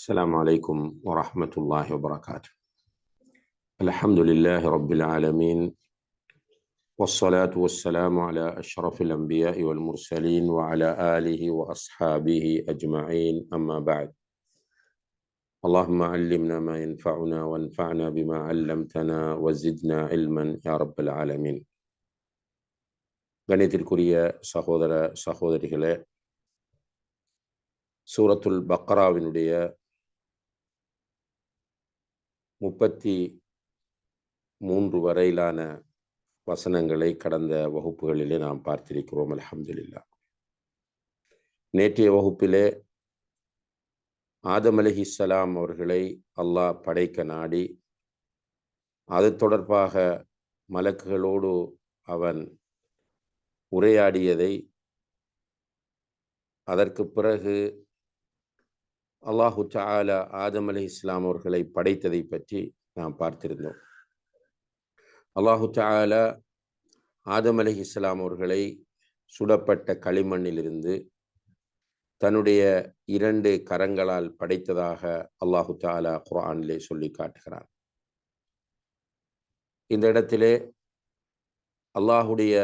السلام عليكم ورحمة الله وبركاته الحمد لله رب العالمين والصلاة والسلام على أشرف الأنبياء والمرسلين وعلى آله وأصحابه أجمعين أما بعد اللهم علمنا ما ينفعنا وانفعنا بما علمتنا وزدنا علما يا رب العالمين கணித்திற்குரிய சகோதர சகோதரிகளே சூரத்துல் பக்ராவினுடைய முப்பத்தி மூன்று வரையிலான வசனங்களை கடந்த வகுப்புகளிலே நாம் பார்த்திருக்கிறோம் அலமதுல்லா நேற்றைய வகுப்பிலே ஆதம் அலிஹிஸ்லாம் அவர்களை அல்லாஹ் படைக்க நாடி அது தொடர்பாக மலக்குகளோடு அவன் உரையாடியதை அதற்கு பிறகு அல்லாஹு சாலா ஆதம் அலி இஸ்லாம் அவர்களை படைத்ததை பற்றி நாம் பார்த்திருந்தோம். அல்லாஹு சாலா ஆதம் அலி இஸ்லாம் அவர்களை சுடப்பட்ட களிமண்ணிலிருந்து தன்னுடைய இரண்டு கரங்களால் படைத்ததாக அல்லாஹு தாலா குரானிலே சொல்லி காட்டுகிறான். இந்த இடத்திலே அல்லாஹுடைய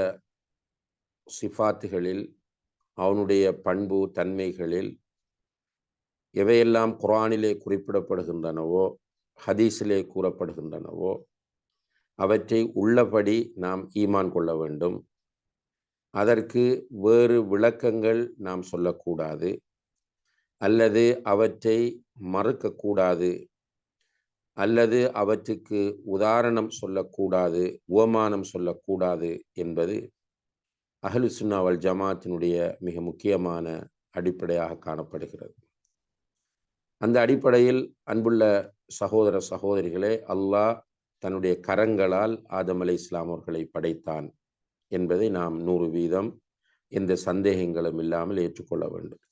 சிஃபாத்துகளில் அவனுடைய பண்பு தன்மைகளில் எவையெல்லாம் குரானிலே குறிப்பிடப்படுகின்றனவோ ஹதீஸிலே கூறப்படுகின்றனவோ அவற்றை உள்ளபடி நாம் ஈமான் கொள்ள வேண்டும். அதற்கு வேறு விளக்கங்கள் நாம் சொல்லக்கூடாது. அல்லது அவற்றை மறுக்கக்கூடாது. அல்லது அவற்றுக்கு உதாரணம் சொல்லக்கூடாது உவமானம் சொல்லக்கூடாது என்பது அஹலு சுன்னாவல் ஜமாத்தினுடைய மிக முக்கியமான அடிப்படையாக காணப்படுகிறது. அந்த அடிப்படையில் அன்புள்ள சகோதர சகோதரிகளே அல்லாஹ் தன்னுடைய கரங்களால் ஆதம் அலை இஸ்லாம் அவர்களை படைத்தான் என்பதை நாம் நூறு வீதம் எந்த சந்தேகங்களும் இல்லாமல் ஏற்றுக்கொள்ள வேண்டும்.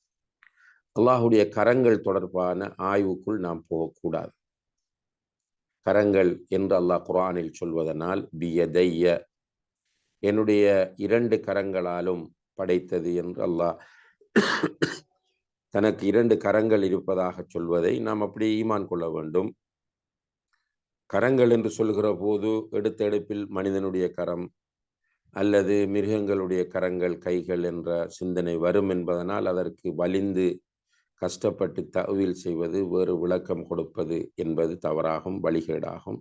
அல்லாஹுடைய கரங்கள் தொடர்பான ஆய்வுக்குள் நாம் போகக்கூடாது. கரங்கள் என்று அல்லாஹ் குரானில் சொல்வதனால் பியதைய என்னுடைய இரண்டு கரங்களாலும் படைத்தது என்று அல்லாஹ் தனக்கு இரண்டு கரங்கள் இருப்பதாக சொல்வதை நாம் அப்படி ஈமான் கொள்ள வேண்டும். கரங்கள் என்று சொல்கிற போது எடுத்தெடுப்பில் மனிதனுடைய கரம் அல்லது மிருகங்களுடைய கரங்கள் கைகள் என்ற சிந்தனை வரும் என்பதனால் அதற்கு வலிந்து கஷ்டப்பட்டு தவியல் செய்வது வேறு விளக்கம் கொடுப்பது என்பது தவறாகும் வழிகேடாகும்.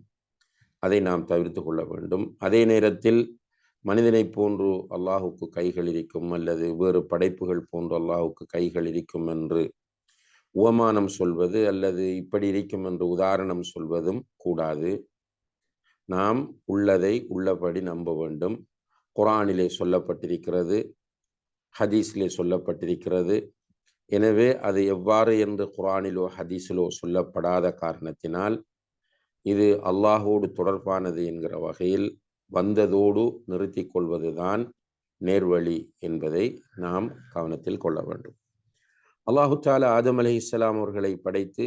அதை நாம் தவிர்த்து கொள்ள வேண்டும். அதே நேரத்தில் மனிதனை போன்று அல்லாஹுக்கு கைகள் இருக்கும் அல்லது வேறு படைப்புகள் போன்று அல்லாஹுக்கு கைகள் இருக்கும் என்று உவமானம் சொல்வது அல்லது இப்படி இருக்கும் என்று உதாரணம் சொல்வதும் கூடாது. நாம் உள்ளதை உள்ளபடி நம்ப வேண்டும். குரானிலே சொல்லப்பட்டிருக்கிறது ஹதீஸிலே சொல்லப்பட்டிருக்கிறது. எனவே அது எவ்வாறு என்று குரானிலோ ஹதீஸிலோ சொல்லப்படாத காரணத்தினால் இது அல்லாஹோடு தொடர்பானது என்கிற வகையில் வந்ததோடு நிறுத்தி கொள்வதுதான் நேர்வழி என்பதை நாம் கவனத்தில் கொள்ள வேண்டும். அல்லாஹு தாலா ஆதம் அலி இஸ்லாம் அவர்களை படைத்து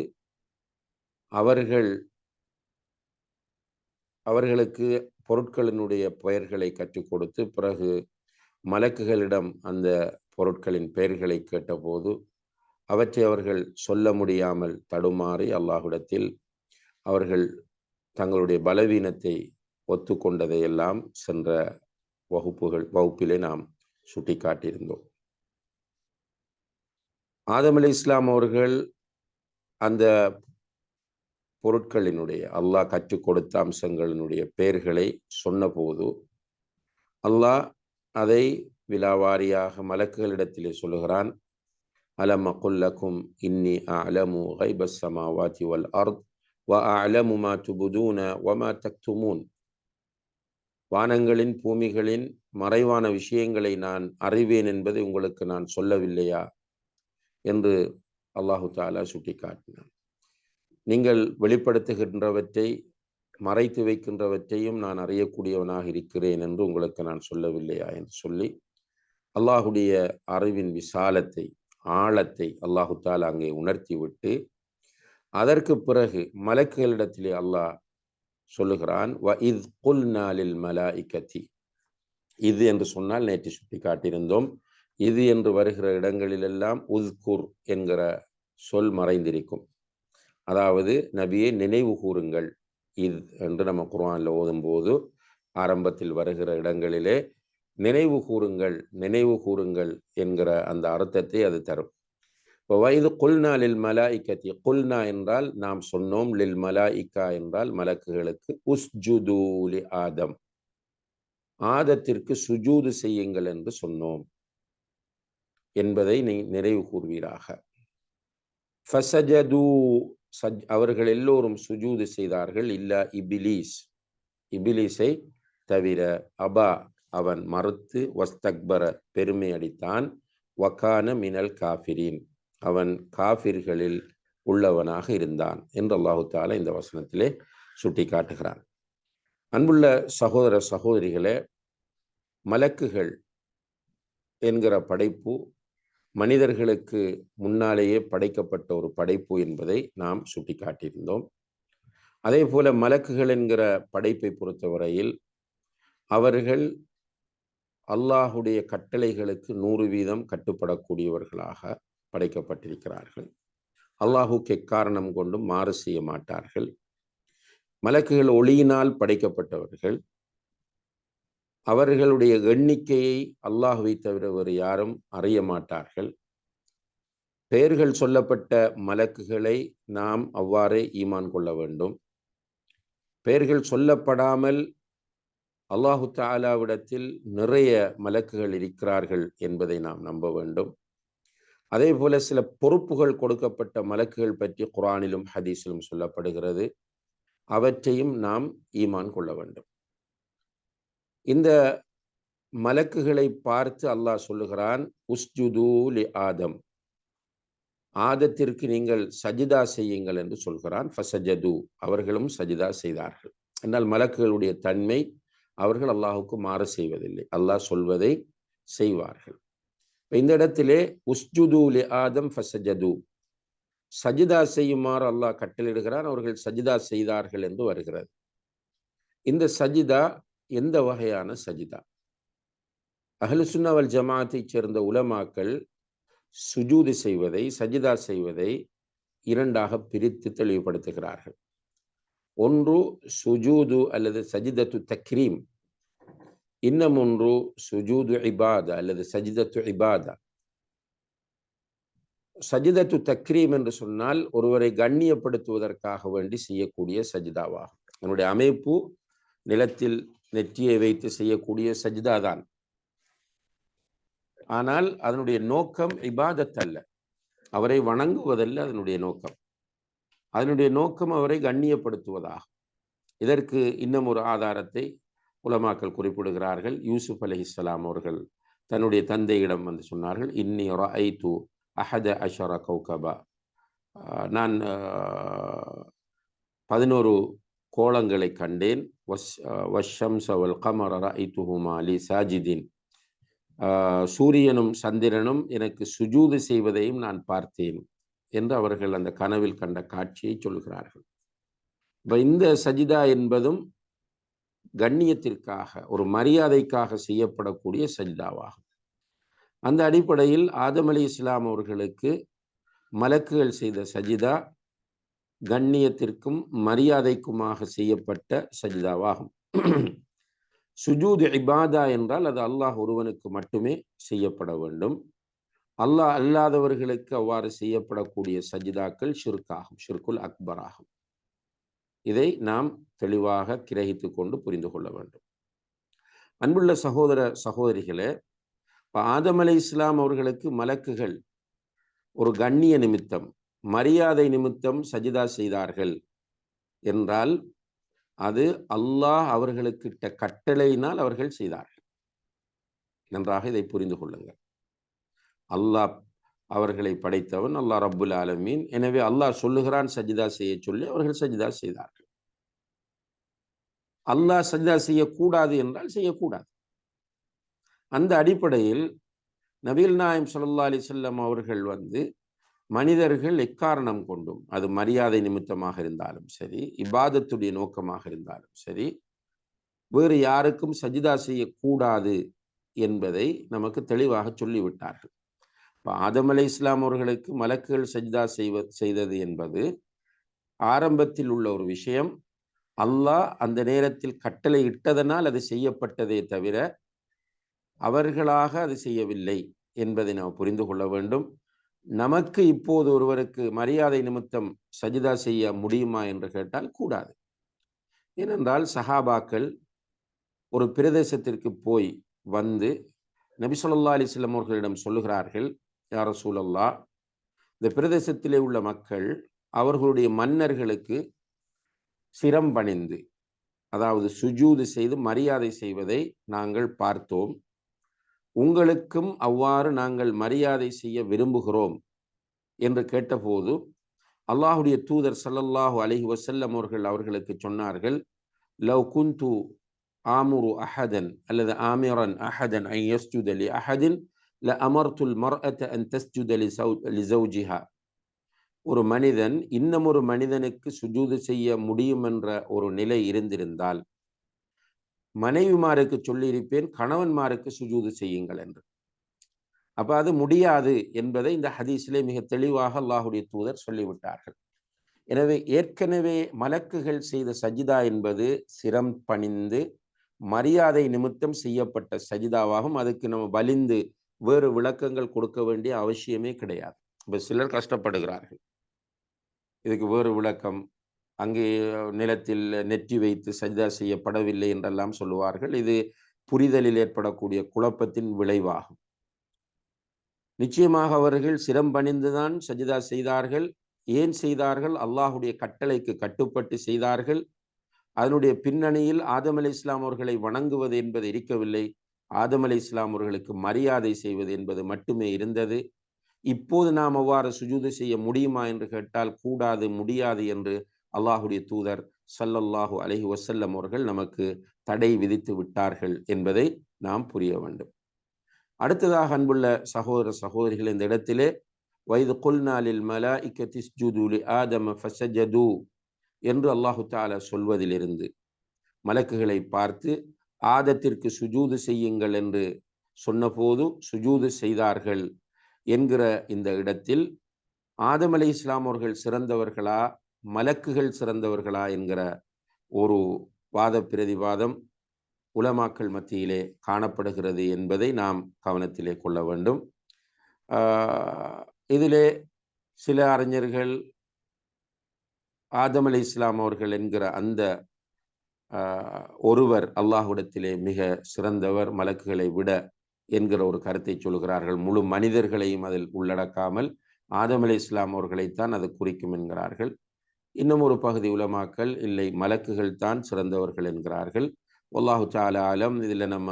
அவர்கள் அவர்களுக்கு பொருட்களினுடைய பெயர்களை கற்றுக் கொடுத்து பிறகு மலக்குகளிடம் அந்த பொருட்களின் பெயர்களை கேட்டபோது அவற்றை அவர்கள் சொல்ல முடியாமல் தடுமாறி அல்லாஹுடத்தில் அவர்கள் தங்களுடைய பலவீனத்தை ஒத்துக்கொண்டதையெல்லாம் சென்ற வகுப்புகள் வகுப்பிலே நாம் சுட்டி காட்டியிருந்தோம் ஆதம் அலி இஸ்லாம் அவர்கள் அந்த பொருட்களினுடைய அல்லாஹ் கற்றுக் கொடுத்த அம்சங்களினுடைய பெயர்களை சொன்னபோது அல்லாஹ் அதை விலாவாரியாக மலக்குகளிடத்திலே சொல்லுகிறான் அலம் அகுல்லக்கும் இன்னி அலமு ஹைபஸ் சமாவாத்தி வல் அர்த் வ அலமு மா துபுதூன வமா தக்துமூன். வானங்களின் பூமிகளின் மறைவான விஷயங்களை நான் அறிவேன் என்பதை உங்களுக்கு நான் சொல்லவில்லையா? என்று அல்லாஹு தாலா சுட்டி காட்டினான் நீங்கள் வெளிப்படுத்துகின்றவற்றை மறைத்து வைக்கின்றவற்றையும் நான் அறியக்கூடியவனாக இருக்கிறேன் என்று உங்களுக்கு நான் சொல்லவில்லையா என்று சொல்லி அல்லாஹுடைய அறிவின் விசாலத்தை ஆழத்தை அல்லாஹு தாலா அங்கே உணர்த்தி விட்டு அதற்கு பிறகு மலக்குகளிடத்திலே அல்லாஹ் சொல்லுகிறான் வ இத் குல் நாளில் மலாஇக்கத்தி இது என்று சொன்னால் நேற்று சுட்டி காட்டியிருந்தோம் இது என்று வருகிற இடங்களிலெல்லாம் உத்குர் என்கிற சொல் மறைந்திருக்கும். அதாவது நபியை நினைவு கூறுங்கள். இது என்று நம்ம குர்ஆனில் ஓதும்போது ஆரம்பத்தில் வருகிற இடங்களிலே நினைவு கூறுங்கள் நினைவு கூறுங்கள் என்கிற அந்த அர்த்தத்தை அது தரும். இப்போ வயது குல்னா லில் மலாய்கத்தி குல்னா என்றால் நாம் சொன்னோம் லில் மலாய்கா என்றால் மலக்குகளுக்கு உஸ்ஜுதூலி ஆதம் ஆதத்திற்கு சுஜூது செய்யுங்கள் என்று சொன்னோம் என்பதை நீ நிறைவு கூறுவீராக. ஃபசஜது சஜ் அவர்கள் எல்லோரும் சுஜூது செய்தார்கள் இல்லா இபிலீஸ். இபிலீஸை தவிர அபா அவன் மறுத்து வஸ்தக்பர பெருமை அடித்தான். வக்கான மினல் காஃபிரின். அவன் காஃபிர்களில் உள்ளவனாக இருந்தான் என்று அல்லாஹு தாலா இந்த வசனத்திலே சுட்டி காட்டுகிறான் அன்புள்ள சகோதர சகோதரிகளே மலக்குகள் என்கிற படைப்பு மனிதர்களுக்கு முன்னாலேயே படைக்கப்பட்ட ஒரு படைப்பு என்பதை நாம் சுட்டி காட்டியிருந்தோம் அதே போல மலக்குகள் என்கிற படைப்பை பொறுத்தவரையில் அவர்கள் அல்லாஹுடைய கட்டளைகளுக்கு நூறு வீதம் கட்டுப்படக்கூடியவர்களாக படைக்கப்பட்டிருக்கிறார்கள். அல்லாஹுக்கு எக்காரணம் கொண்டும் மாறு செய்ய மாட்டார்கள். மலக்குகள் ஒளியினால் படைக்கப்பட்டவர்கள். அவர்களுடைய எண்ணிக்கையை அல்லாஹுவை தவிர வேறு யாரும் அறிய மாட்டார்கள். பெயர்கள் சொல்லப்பட்ட மலக்குகளை நாம் அவ்வாறே ஈமான் கொள்ள வேண்டும். பெயர்கள் சொல்லப்படாமல் அல்லாஹு தாலாவிடத்தில் நிறைய மலக்குகள் இருக்கிறார்கள் என்பதை நாம் நம்ப வேண்டும். அதே போல சில பொறுப்புகள் கொடுக்கப்பட்ட மலக்குகள் பற்றி குரானிலும் ஹதீஸிலும் சொல்லப்படுகிறது. அவற்றையும் நாம் ஈமான் கொள்ள வேண்டும். இந்த மலக்குகளை பார்த்து அல்லாஹ் சொல்லுகிறான் உஸ்ஜுதூலி ஆதம். ஆதத்திற்கு நீங்கள் சஜிதா செய்யுங்கள் என்று சொல்கிறான். ஃபசஜது. அவர்களும் சஜிதா செய்தார்கள். என்றால் மலக்குகளுடைய தன்மை அவர்கள் அல்லாஹுக்கு மாறு செய்வதில்லை அல்லாஹ் சொல்வதை செய்வார்கள். இந்த இடத்திலே உஸ்ஜுதூலி ஆதம் ஃபசஜது சஜிதா செய்யுமாறு அல்லாஹ் கட்டளிடுகிறான் அவர்கள் சஜிதா செய்தார்கள் என்று வருகிறது. இந்த சஜிதா எந்த வகையான சஜிதா? அஹ்லு ஜமாத்தைச் சேர்ந்த உலமாக்கள் சுஜூது செய்வதை சஜிதா செய்வதை இரண்டாக பிரித்து தெளிவுபடுத்துகிறார்கள். ஒன்று சுஜூது அல்லது சஜிதத்து தக்ரீம். இன்னும் ஒன்று சுஜூது இபாதா அல்லது சஜிதத்து இபாதா. சஜிதத்து தக்ரீம் என்று சொன்னால் ஒருவரை கண்ணியப்படுத்துவதற்காக வேண்டி செய்யக்கூடிய சஜிதாவாகும். அதனுடைய அமைப்பு நிலத்தில் நெற்றியை வைத்து செய்யக்கூடிய சஜிதா தான் ஆனால் அதனுடைய நோக்கம் இபாதத் அல்ல அவரை வணங்குவதல்ல அதனுடைய நோக்கம். அதனுடைய நோக்கம் அவரை கண்ணியப்படுத்துவதாகும். இதற்கு இன்னும் ஒரு ஆதாரத்தை உலமாக்கள் குறிப்பிடுகிறார்கள். யூசுப் அலி இஸ்லாம் அவர்கள் தன்னுடைய தந்தையிடம் வந்து சொன்னார்கள் இன்னி ஐ து அஹத அஷர கௌகபா. நான் பதினோரு கோலங்களை கண்டேன். வஷ் வஷம் சவல் கமர ரஐத்துஹுமா அலி சாஜிதீன். சூரியனும் சந்திரனும் எனக்கு சுஜூது செய்வதையும் நான் பார்த்தேன் என்று அவர்கள் அந்த கனவில் கண்ட காட்சியை சொல்கிறார்கள். இப்போ இந்த சஜிதா என்பதும் கண்ணியத்திற்காக ஒரு மரியாதைக்காக செய்யப்படக்கூடிய சஜிதாவாகும். அந்த அடிப்படையில் ஆதம் அலி இஸ்லாம் அவர்களுக்கு மலக்குகள் செய்த சஜிதா கண்ணியத்திற்கும் மரியாதைக்குமாக செய்யப்பட்ட சஜிதாவாகும். சுஜூத் இபாதா என்றால் அது அல்லாஹ் ஒருவனுக்கு மட்டுமே செய்யப்பட வேண்டும். அல்லாஹ் அல்லாதவர்களுக்கு அவ்வாறு செய்யப்படக்கூடிய சஜிதாக்கள் ஷிர்காகும் ஷிர்குல் அக்பராகும். இதை நாம் தெளிவாக கிரகித்து கொண்டு புரிந்து கொள்ள வேண்டும். அன்புள்ள சகோதர சகோதரிகளே இப்போ ஆதம் அலை இஸ்லாம் அவர்களுக்கு மலக்குகள் ஒரு கண்ணிய நிமித்தம் மரியாதை நிமித்தம் சஜிதா செய்தார்கள் என்றால் அது அல்லாஹ் அவர்களுக்கிட்ட கட்டளையினால் அவர்கள் செய்தார்கள். நன்றாக இதை புரிந்து கொள்ளுங்கள். அல்லாஹ் அவர்களை படைத்தவன் அல்லாஹ் ரப்புல் ஆலமீன். எனவே அல்லாஹ் சொல்லுகிறான் சஜிதா செய்ய சொல்லி அவர்கள் சஜிதா செய்தார்கள். அல்லாஹ் சஜிதா செய்யக்கூடாது என்றால் செய்யக்கூடாது. அந்த அடிப்படையில் நபீல் நாயம் சல்லா அலி செல்லம் அவர்கள் வந்து மனிதர்கள் எக்காரணம் கொண்டும் அது மரியாதை நிமித்தமாக இருந்தாலும் சரி இபாதத்துடைய நோக்கமாக இருந்தாலும் சரி வேறு யாருக்கும் சஜிதா செய்யக்கூடாது என்பதை நமக்கு தெளிவாக சொல்லிவிட்டார்கள். இப்போ ஆதம் அலை இஸ்லாம் அவர்களுக்கு மலக்குகள் சஜிதா செய்வ செய்தது என்பது ஆரம்பத்தில் உள்ள ஒரு விஷயம். அல்லாஹ் அந்த நேரத்தில் கட்டளை இட்டதனால் அது செய்யப்பட்டதே தவிர அவர்களாக அது செய்யவில்லை என்பதை நாம் புரிந்து கொள்ள வேண்டும். நமக்கு இப்போது ஒருவருக்கு மரியாதை நிமித்தம் சஜிதா செய்ய முடியுமா என்று கேட்டால் கூடாது. ஏனென்றால் சஹாபாக்கள் ஒரு பிரதேசத்திற்கு போய் வந்து நபி சொல்லா அலிஸ்லம் அவர்களிடம் சொல்லுகிறார்கள் யார சூழல்லா இந்த பிரதேசத்திலே உள்ள மக்கள் அவர்களுடைய மன்னர்களுக்கு சிரம் பணிந்து அதாவது சுஜூது செய்து மரியாதை செய்வதை நாங்கள் பார்த்தோம். உங்களுக்கும் அவ்வாறு நாங்கள் மரியாதை செய்ய விரும்புகிறோம் என்று கேட்டபோது அல்லாஹுடைய தூதர் சல்லல்லாஹு அலஹி வசல்லம் அவர்கள் அவர்களுக்கு சொன்னார்கள் லவ் குந்து ஆமுரு அஹதன் அல்லது ஆமிரன் அஹதன் ஐ அஹதின் ல அமர்துல் மர்அத் அன் தஸ்ஜுத் லிசௌஜிஹா ஒரு மனிதன் இன்னும் ஒரு மனிதனுக்கு சுஜூது செய்ய முடியும் என்ற ஒரு நிலை இருந்திருந்தால் மனைவிமாருக்கு சொல்லியிருப்பேன் கணவன்மாருக்கு சுஜூது செய்யுங்கள் என்று. அப்ப அது முடியாது என்பதை இந்த ஹதீஸிலே மிக தெளிவாக அல்லாஹுடைய தூதர் சொல்லிவிட்டார்கள். எனவே ஏற்கனவே மலக்குகள் செய்த சஜிதா என்பது சிரம் பணிந்து மரியாதை நிமித்தம் செய்யப்பட்ட சஜிதாவாகும் அதுக்கு நம்ம வலிந்து வேறு விளக்கங்கள் கொடுக்க வேண்டிய அவசியமே கிடையாது. இப்போ சிலர் கஷ்டப்படுகிறார்கள். இதுக்கு வேறு விளக்கம் அங்கே நிலத்தில் நெற்றி வைத்து சஜிதா செய்யப்படவில்லை என்றெல்லாம் சொல்லுவார்கள். இது புரிதலில் ஏற்படக்கூடிய குழப்பத்தின் விளைவாகும். நிச்சயமாக அவர்கள் சிரம் பணிந்துதான் சஜிதா செய்தார்கள். ஏன் செய்தார்கள்? அல்லாஹுடைய கட்டளைக்கு கட்டுப்பட்டு செய்தார்கள். அதனுடைய பின்னணியில் ஆதம் அலி இஸ்லாம் அவர்களை வணங்குவது என்பது இருக்கவில்லை. ஆதம் அலி இஸ்லாம் அவர்களுக்கு மரியாதை செய்வது என்பது மட்டுமே இருந்தது. இப்போது நாம் அவ்வாறு சுஜூது செய்ய முடியுமா என்று கேட்டால் கூடாது முடியாது என்று அல்லாஹுடைய தூதர் சல்லல்லாஹு அலஹி வசல்லம் அவர்கள் நமக்கு தடை விதித்து விட்டார்கள் என்பதை நாம் புரிய வேண்டும். அடுத்ததாக அன்புள்ள சகோதர சகோதரிகள் இந்த இடத்திலே வயது கொல்நாளில் மலா இக்கத்திஸ்ஜுதுலி ஆதம ஃபசஜது என்று அல்லாஹு தாலா சொல்வதிலிருந்து மலக்குகளை பார்த்து ஆதத்திற்கு சுஜூது செய்யுங்கள் என்று சொன்னபோது சுஜூது செய்தார்கள் என்கிற இந்த இடத்தில் ஆதம் அலி இஸ்லாம் அவர்கள் சிறந்தவர்களா மலக்குகள் சிறந்தவர்களா என்கிற ஒரு வாத பிரதிவாதம் உலமாக்கள் மத்தியிலே காணப்படுகிறது என்பதை நாம் கவனத்திலே கொள்ள வேண்டும். இதிலே சில அறிஞர்கள் ஆதம் அலி இஸ்லாம் அவர்கள் என்கிற அந்த ஒருவர் அல்லாஹுடத்திலே மிக சிறந்தவர் மலக்குகளை விட என்கிற ஒரு கருத்தை சொல்கிறார்கள் முழு மனிதர்களையும் அதில் உள்ளடக்காமல் ஆதம் அலி இஸ்லாம் அவர்களைத்தான் அது குறிக்கும் என்கிறார்கள். இன்னும் ஒரு பகுதி உலமாக்கல் இல்லை மலக்குகள் தான் சிறந்தவர்கள் என்கிறார்கள். ஒல்லாஹு சால ஆலம் இதில் நம்ம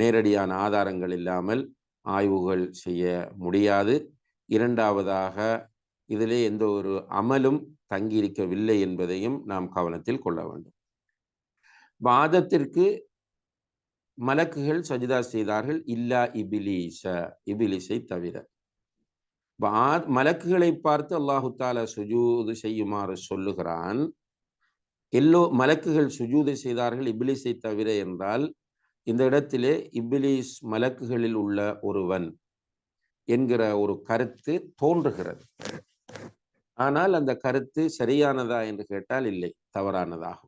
நேரடியான ஆதாரங்கள் இல்லாமல் ஆய்வுகள் செய்ய முடியாது. இரண்டாவதாக இதிலே எந்த ஒரு அமலும் தங்கியிருக்கவில்லை என்பதையும் நாம் கவனத்தில் கொள்ள வேண்டும். வாதத்திற்கு மலக்குகள் சஜிதா செய்தார்கள் இல்லா இபிலீச இபிலிசை தவிர. மலக்குகளை பார்த்து அல்லாஹு தாலா சுஜூது செய்யுமாறு சொல்லுகிறான். எல்லோ மலக்குகள் சுஜூதை செய்தார்கள் இபிலிஸை தவிர என்றால் இந்த இடத்திலே இபிலிஸ் மலக்குகளில் உள்ள ஒருவன் என்கிற ஒரு கருத்து தோன்றுகிறது. ஆனால் அந்த கருத்து சரியானதா என்று கேட்டால் இல்லை தவறானதாகும்.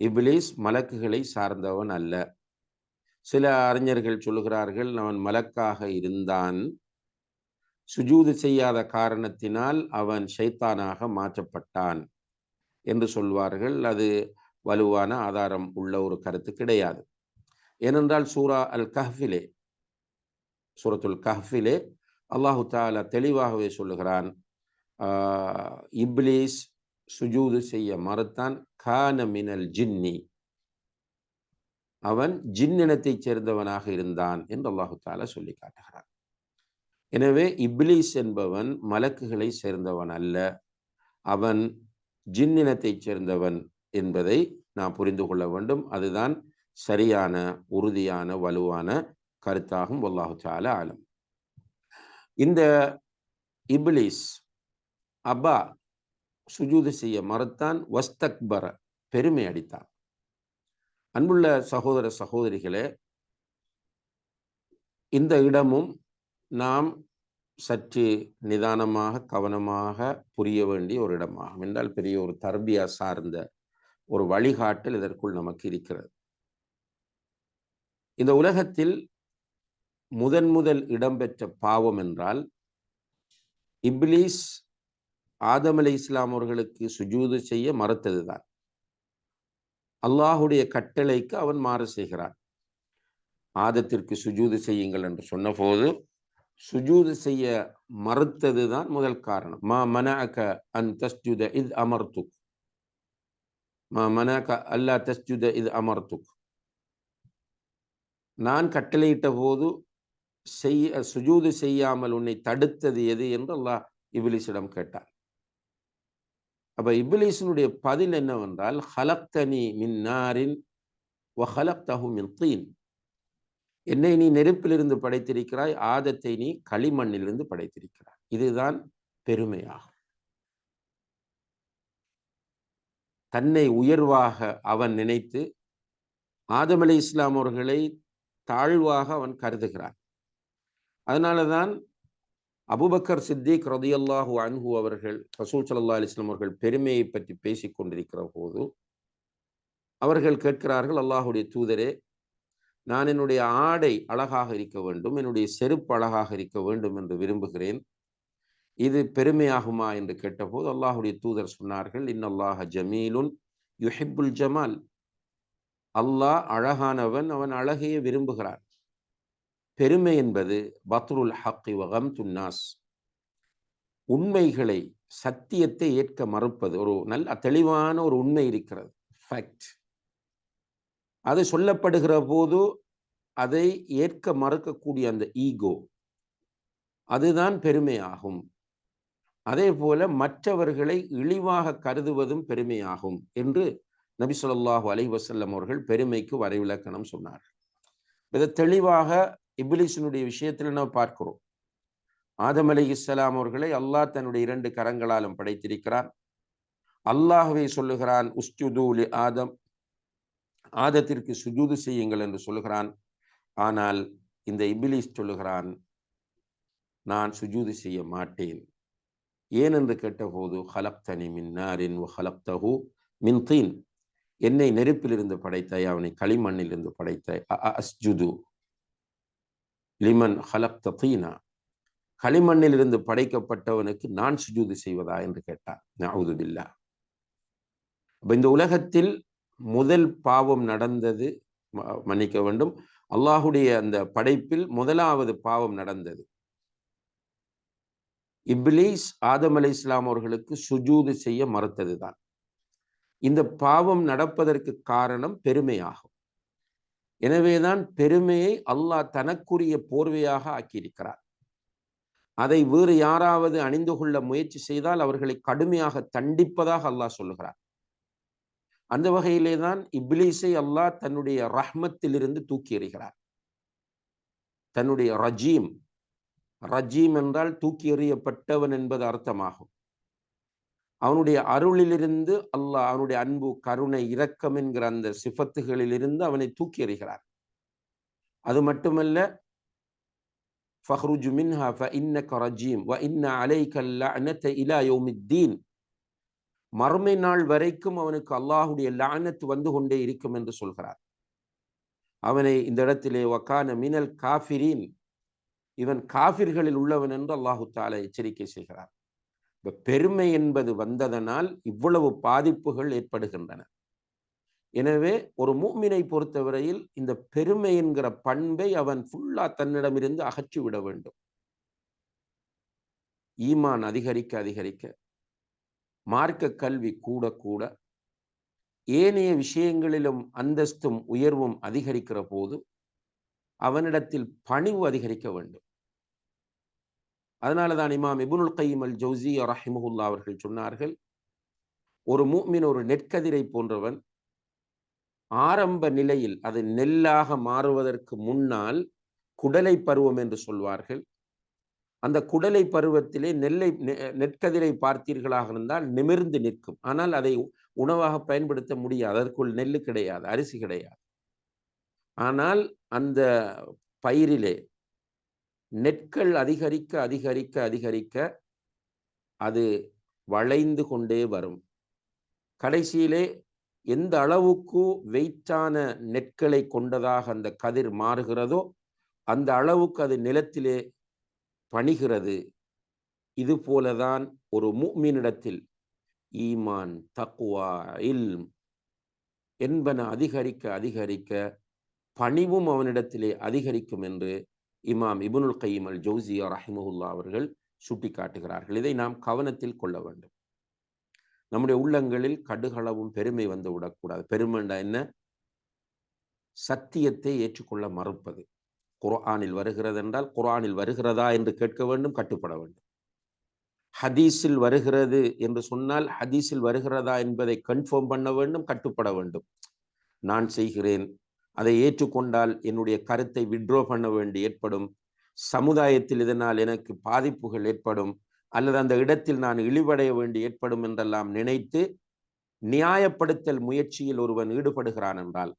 இபிலிஸ் மலக்குகளை சார்ந்தவன் அல்ல. சில அறிஞர்கள் சொல்லுகிறார்கள் அவன் மலக்காக இருந்தான். சுஜூது செய்யாத காரணத்தினால் அவன் ஷைத்தானாக மாற்றப்பட்டான். என்று சொல்வார்கள். அது வலுவான ஆதாரம் உள்ள ஒரு கருத்து கிடையாது. ஏனென்றால் சூரா அல் கஹ்ஃபிலே சூரத்துல் கஹ்ஃபிலே அல்லாஹு தாலா தெளிவாகவே சொல்லுகிறான் இப்லீஸ் சுஜூது செய்ய மறுத்தான் கான மினல் ஜின்னி. அவன் ஜின்னினத்தைச் சேர்ந்தவனாக இருந்தான் என்று அல்லாஹு தாலா சொல்லி காட்டுகிறான். எனவே இப்லீஸ் என்பவன் மலக்குகளை சேர்ந்தவன் அல்ல. அவன் ஜின்னினத்தை சேர்ந்தவன் என்பதை நாம் புரிந்து கொள்ள வேண்டும். அதுதான் சரியான உறுதியான வலுவான கருத்தாகும். அல்லாஹு தாலா ஆலம். இந்த இப்லீஸ் அபா சுஜூது செய்ய மறுத்தான் வஸ்தக்பர பெருமை அடித்தான். அன்புள்ள சகோதர சகோதரிகளே இந்த இடமும் நாம் சற்று நிதானமாக கவனமாக புரிய வேண்டிய ஒரு இடமாகும். என்றால் பெரிய ஒரு தர்பியா சார்ந்த ஒரு வழிகாட்டல் இதற்குள் நமக்கு இருக்கிறது. இந்த உலகத்தில் முதன் முதல் இடம்பெற்ற பாவம் என்றால் இப்லீஸ் ஆதம் அலி இஸ்லாம் அவர்களுக்கு சுஜூது செய்ய மறுத்ததுதான். அல்லாஹுடைய கட்டளைக்கு அவன் மாறு செய்கிறான். ஆதத்திற்கு சுஜூது செய்யுங்கள் என்று சொன்னபோது சுஜூது செய்ய மறுத்ததுதான் முதல் காரணம். மா மனஅக அன் தஸ்ஜுத இத் அமர்த்துக் மா மனஅக அல்லா தஸ்ஜுத இத் அமர்த்துக் நான் கட்டளையிட்ட போது செய்ய சுஜூது செய்யாமல் உன்னை தடுத்தது எது என்று அல்லாஹ் இபிலிஸிடம் கேட்டார் அப்போ இப்லீஸினுடைய பதில் என்னவென்றால் ஹலக்தனி மின் நாரின் வஹலக்தஹு மின் தீன். என்னை நீ நெருப்பிலிருந்து படைத்திருக்கிறாய் ஆதத்தை நீ களிமண்ணிலிருந்து படைத்திருக்கிறாய். இதுதான் பெருமையாகும். தன்னை உயர்வாக அவன் நினைத்து ஆதம் அலி இஸ்லாம் அவர்களை தாழ்வாக அவன் கருதுகிறான். அதனாலதான் அபுபக்கர் சித்திக் ரதியல்லாஹு அன்ஹு அவர்கள் ரசூல் சல்லா அலிஸ்லாம் அவர்கள் பெருமையை பற்றி பேசிக் கொண்டிருக்கிற போது அவர்கள் கேட்கிறார்கள் அல்லாஹுடைய தூதரே நான் என்னுடைய ஆடை அழகாக இருக்க வேண்டும் என்னுடைய செருப்பு அழகாக இருக்க வேண்டும் என்று விரும்புகிறேன். இது பெருமையாகுமா? என்று கேட்டபோது அல்லாஹுடைய தூதர் சொன்னார்கள் இன்னல்லாஹ ஜமீலுன் யுஹிபுல் ஜமால். அல்லாஹ் அழகானவன் அவன் அழகையே விரும்புகிறான். பெருமை என்பது பத்ருல் ஹக்கி வகம் துன்னாஸ் உண்மைகளை சத்தியத்தை ஏற்க மறுப்பது. ஒரு நல்ல தெளிவான ஒரு உண்மை இருக்கிறது. ஃபேக்ட் அது சொல்லப்படுகிற போது அதை ஏற்க மறுக்கக்கூடிய அந்த ஈகோ அதுதான் பெருமையாகும். அதே போல மற்றவர்களை இழிவாக கருதுவதும் பெருமையாகும் என்று நபி சொல்லாஹு அலை வசல்லம் அவர்கள் பெருமைக்கு வரைவிலக்கணம் சொன்னார் இதை தெளிவாக இபிலிசனுடைய விஷயத்தில் நம்ம பார்க்கிறோம். ஆதம் அலி இஸ்லாம் அவர்களை அல்லாஹ் தன்னுடைய இரண்டு கரங்களாலும் படைத்திருக்கிறான். அல்லாஹுவை சொல்லுகிறான் உஸ்துதூலி ஆதம். ஆதத்திற்கு சுஜூது செய்யுங்கள் என்று சொல்லுகிறான். ஆனால் இந்த இபிலிஸ் சொல்லுகிறான் நான் சுஜூது செய்ய மாட்டேன். ஏன் என்று கேட்டபோது ஹலப்தனி மின்னாரின் ஹலப்தஹு மின் தீன். என்னை நெருப்பிலிருந்து படைத்தாய் அவனை களிமண்ணிலிருந்து படைத்தாய். அஸ்ஜுது லிமன் ஹலப்த தீனா. களிமண்ணிலிருந்து படைக்கப்பட்டவனுக்கு நான் சுஜூதி செய்வதா என்று கேட்டார். நவுதுபில்லா அப்ப இந்த உலகத்தில் முதல் பாவம் நடந்தது மன்னிக்க வேண்டும். அல்லாஹுடைய அந்த படைப்பில் முதலாவது பாவம் நடந்தது. இப்லீஸ் ஆதம் அலி இஸ்லாம் அவர்களுக்கு சுஜூது செய்ய மறுத்ததுதான். இந்த பாவம் நடப்பதற்கு காரணம் பெருமையாகும். எனவேதான் பெருமையை அல்லாஹ் தனக்குரிய போர்வையாக ஆக்கியிருக்கிறார். அதை வேறு யாராவது அணிந்து கொள்ள முயற்சி செய்தால் அவர்களை கடுமையாக தண்டிப்பதாக அல்லாஹ் சொல்லுகிறார். அந்த வகையிலே தான் இப்லீஸை அல்லாஹ் தன்னுடைய ரஹ்மத்திலிருந்து தூக்கி எறிகிறார். தன்னுடைய ரஜீம் ரஜீம் என்றால் தூக்கி எறியப்பட்டவன் என்பது அர்த்தமாகும். அவனுடைய அருளிலிருந்து அல்லாஹ் அவனுடைய அன்பு கருணை இரக்கம் என்கிற அந்த சிஃபத்துகளிலிருந்து அவனை தூக்கி எறிகிறார். அது மட்டுமல்ல ஃபஹ்ருஜு மின்ஹா ஃபஇன்னக ரஜீம் வ இன்ன அலைக அனத்த இலா யௌமித்தீன். மறுமை நாள் வரைக்கும் அவனுக்கு அல்லாஹுடைய லானத்து வந்து கொண்டே இருக்கும் என்று சொல்கிறார். அவனை இந்த இடத்திலே வக்கான மினல் காஃபிரீன். இவன் காஃபிர்களில் உள்ளவன் என்று அல்லாஹு தாலா எச்சரிக்கை செய்கிறார் பெருமை என்பது வந்ததனால் இவ்வளவு பாதிப்புகள் ஏற்படுகின்றன. எனவே ஒரு மூமினை பொறுத்தவரையில் இந்த பெருமை என்கிற பண்பை அவன் ஃபுல்லா தன்னிடமிருந்து அகற்றி விட வேண்டும். ஈமான் அதிகரிக்க அதிகரிக்க மார்க்க கல்வி கூட கூட ஏனைய விஷயங்களிலும் அந்தஸ்தும் உயர்வும் அதிகரிக்கிற போது அவனிடத்தில் பணிவு அதிகரிக்க வேண்டும். அதனால தான் இமாம் இபுனுல் கைம் அல் ஜவுசி ரஹிமுல்லா அவர்கள் சொன்னார்கள் ஒரு மூமின் ஒரு நெற்கதிரை போன்றவன் ஆரம்ப நிலையில் அது நெல்லாக மாறுவதற்கு முன்னால் குடலை பருவம் என்று சொல்வார்கள். அந்த குடலை பருவத்திலே நெல்லை நெற்கதிரை பார்த்தீர்களாக இருந்தால் நிமிர்ந்து நிற்கும். ஆனால் அதை உணவாக பயன்படுத்த முடியாது. அதற்குள் நெல் கிடையாது அரிசி கிடையாது. ஆனால் அந்த பயிரிலே நெற்கள் அதிகரிக்க அதிகரிக்க அதிகரிக்க அது வளைந்து கொண்டே வரும். கடைசியிலே எந்த அளவுக்கு வெயிட்டான நெற்களை கொண்டதாக அந்த கதிர் மாறுகிறதோ அந்த அளவுக்கு அது நிலத்திலே பணிகிறது. இது போலதான் ஒரு மூமினிடத்தில் ஈமான் தக்குவா இல் என்பன அதிகரிக்க அதிகரிக்க பணிவும் அவனிடத்திலே அதிகரிக்கும் என்று இமாம் இபுனுல் கையம் அல் ஜவுசியா ரஹிமஹுல்லா அவர்கள் சுட்டிக்காட்டுகிறார்கள். இதை நாம் கவனத்தில் கொள்ள வேண்டும். நம்முடைய உள்ளங்களில் கடுகளவும் பெருமை வந்து விடக்கூடாது. பெருமைண்டா என்ன? சத்தியத்தை ஏற்றுக்கொள்ள மறுப்பது. குர்ஆனில் வருகிறது என்றால் குரானில் வருகிறதா என்று கேட்க வேண்டும் கட்டுப்பட வேண்டும். ஹதீஸில் வருகிறது என்று சொன்னால் ஹதீஸில் வருகிறதா என்பதை கன்ஃபார்ம் பண்ண வேண்டும் கட்டுப்பட வேண்டும். நான் செய்கிறேன் அதை ஏற்றுக்கொண்டால் என்னுடைய கருத்தை விட்ரோ பண்ண வேண்டி ஏற்படும். சமுதாயத்தில் இதனால் எனக்கு பாதிப்புகள் ஏற்படும். அல்லது அந்த இடத்தில் நான் இழிவடைய வேண்டி ஏற்படும் என்றெல்லாம் நினைத்து நியாயப்படுத்தல் முயற்சியில் ஒருவன் ஈடுபடுகிறான் என்றால்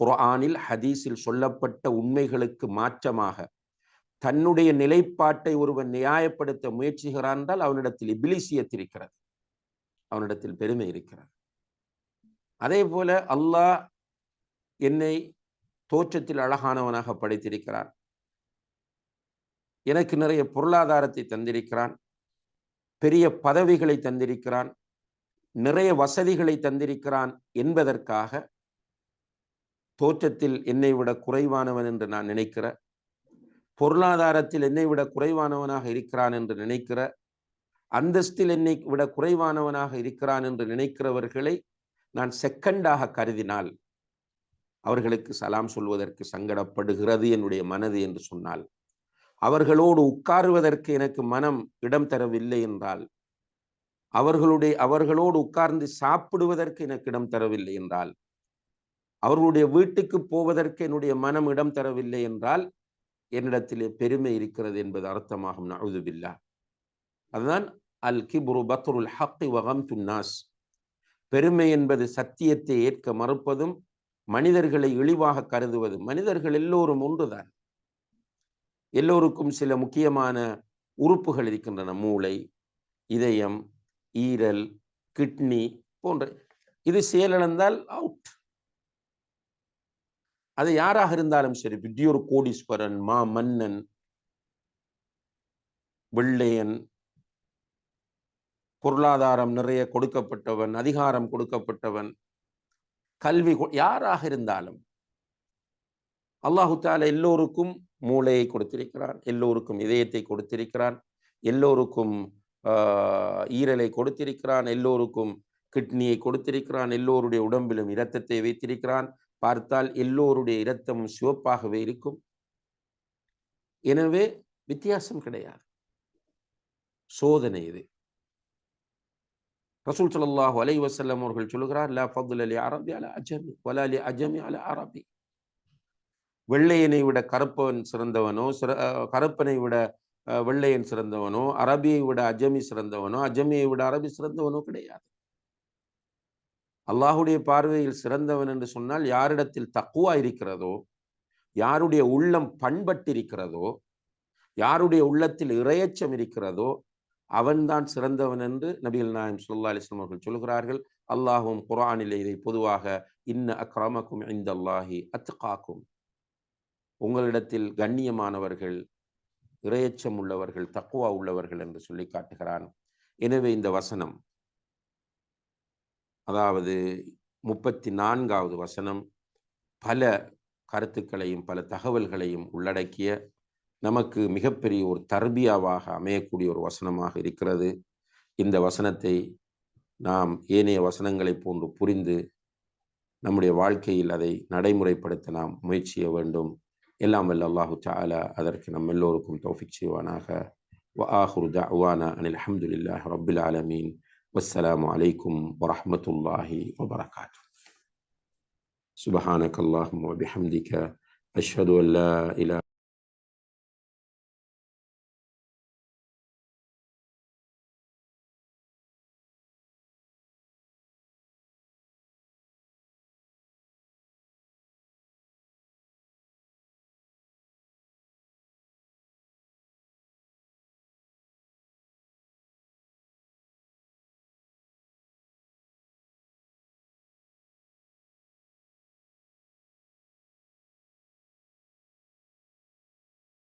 குர்ஆனில் ஹதீஸில் சொல்லப்பட்ட உண்மைகளுக்கு மாற்றமாக தன்னுடைய நிலைப்பாட்டை ஒருவன் நியாயப்படுத்த முயற்சிகிறான் என்றால் அவனிடத்தில் இபிலிசியத்திருக்கிறது அவனிடத்தில் பெருமை இருக்கிறது. அதே போல அல்லாஹ் என்னை தோற்றத்தில் அழகானவனாக படைத்திருக்கிறான் எனக்கு நிறைய பொருளாதாரத்தை தந்திருக்கிறான். பெரிய பதவிகளை தந்திருக்கிறான். நிறைய வசதிகளை தந்திருக்கிறான் என்பதற்காக தோற்றத்தில் என்னை விட குறைவானவன் என்று நான் நினைக்கிற பொருளாதாரத்தில் என்னை விட குறைவானவனாக இருக்கிறான் என்று நினைக்கிற அந்தஸ்தில் என்னை விட குறைவானவனாக இருக்கிறான் என்று நினைக்கிறவர்களை நான் செகண்டாக கருதினால் அவர்களுக்கு சலாம் சொல்வதற்கு சங்கடப்படுகிறது என்னுடைய மனது என்று சொன்னால் அவர்களோடு உட்காருவதற்கு எனக்கு மனம் இடம் தரவில்லை என்றால் அவர்களுடைய அவர்களோடு உட்கார்ந்து சாப்பிடுவதற்கு எனக்கு இடம் தரவில்லை என்றால் அவர்களுடைய வீட்டுக்கு போவதற்கு என்னுடைய மனம் இடம் தரவில்லை என்றால் என்னிடத்திலே பெருமை இருக்கிறது என்பது அர்த்தமாகும். நழுதுபில்லா அதுதான் அல் கிபுரு பத்ருல் ஹக்கி வகம் துன்னாஸ் பெருமை என்பது சத்தியத்தை ஏற்க மறுப்பதும் மனிதர்களை இழிவாக கருதுவது மனிதர்கள் எல்லோரும் ஒன்றுதான். எல்லோருக்கும் சில முக்கியமான உறுப்புகள் இருக்கின்றன. மூளை இதயம் ஈரல் கிட்னி போன்ற. இது செயலிழந்தால் அவுட். அது யாராக இருந்தாலும் சரி விட்டியோர் கோடீஸ்வரன் மா மன்னன் வெள்ளையன் பொருளாதாரம் நிறைய கொடுக்கப்பட்டவன் அதிகாரம் கொடுக்கப்பட்டவன் கல்வி யாராக இருந்தாலும் அல்லாஹு தால எல்லோருக்கும் மூளையை கொடுத்திருக்கிறான் எல்லோருக்கும் இதயத்தை கொடுத்திருக்கிறான் எல்லோருக்கும் ஈரலை கொடுத்திருக்கிறான் எல்லோருக்கும் கிட்னியை கொடுத்திருக்கிறான் எல்லோருடைய உடம்பிலும் இரத்தத்தை வைத்திருக்கிறான். பார்த்தால் எல்லோருடைய இரத்தமும் சிவப்பாகவே இருக்கும். எனவே வித்தியாசம் கிடையாது. சோதனை இது. ரசூல் சல்லாஹு அலை வசல்லம் அவர்கள் சொல்லுகிறார் லா ஃபதுல் அலி அரபி அல அஜமி வலா அலி அஜமி அல அரபி. வெள்ளையனை விட கருப்பவன் சிறந்தவனோ சிற கருப்பனை விட வெள்ளையன் சிறந்தவனோ அரபியை விட அஜமி சிறந்தவனோ அஜமியை விட அரபி சிறந்தவனோ கிடையாது. அல்லாஹுடைய பார்வையில் சிறந்தவன் என்று சொன்னால் யாரிடத்தில் தக்குவா இருக்கிறதோ யாருடைய உள்ளம் பண்பட்டிருக்கிறதோ யாருடைய உள்ளத்தில் இறையச்சம் இருக்கிறதோ அவன்தான் சிறந்தவன் என்று நபிகள் நாயம் சுல்லா அலிஸ்லாம் அவர்கள் சொல்கிறார்கள் அல்லாஹும் குரானிலே இதை பொதுவாக இன்ன அக்ரமக்கும் இந்த அல்லாஹி அத்துகாக்கும் உங்களிடத்தில் கண்ணியமானவர்கள் இரையச்சம் உள்ளவர்கள் தக்குவா உள்ளவர்கள் என்று சொல்லி காட்டுகிறான். எனவே இந்த வசனம் அதாவது முப்பத்தி நான்காவது வசனம் பல கருத்துக்களையும் பல தகவல்களையும் உள்ளடக்கிய நமக்கு மிகப்பெரிய ஒரு தர்பியாவாக அமையக்கூடிய ஒரு வசனமாக இருக்கிறது இந்த வசனத்தை நாம் ஏனைய வசனங்களை போன்று புரிந்து நம்முடைய வாழ்க்கையில் அதை நடைமுறைப்படுத்த நாம் முயற்சிய வேண்டும் எல்லாம் வல்ல அல்லாஹு தாலா அதற்கு நம் எல்லோருக்கும் தௌஃபிக் செய்வானாக وآخر دعوانا أن الحمد لله رب العالمين والسلام عليكم ورحمة الله وبركاته سبحانك اللهم وبحمدك أشهد أن لا إله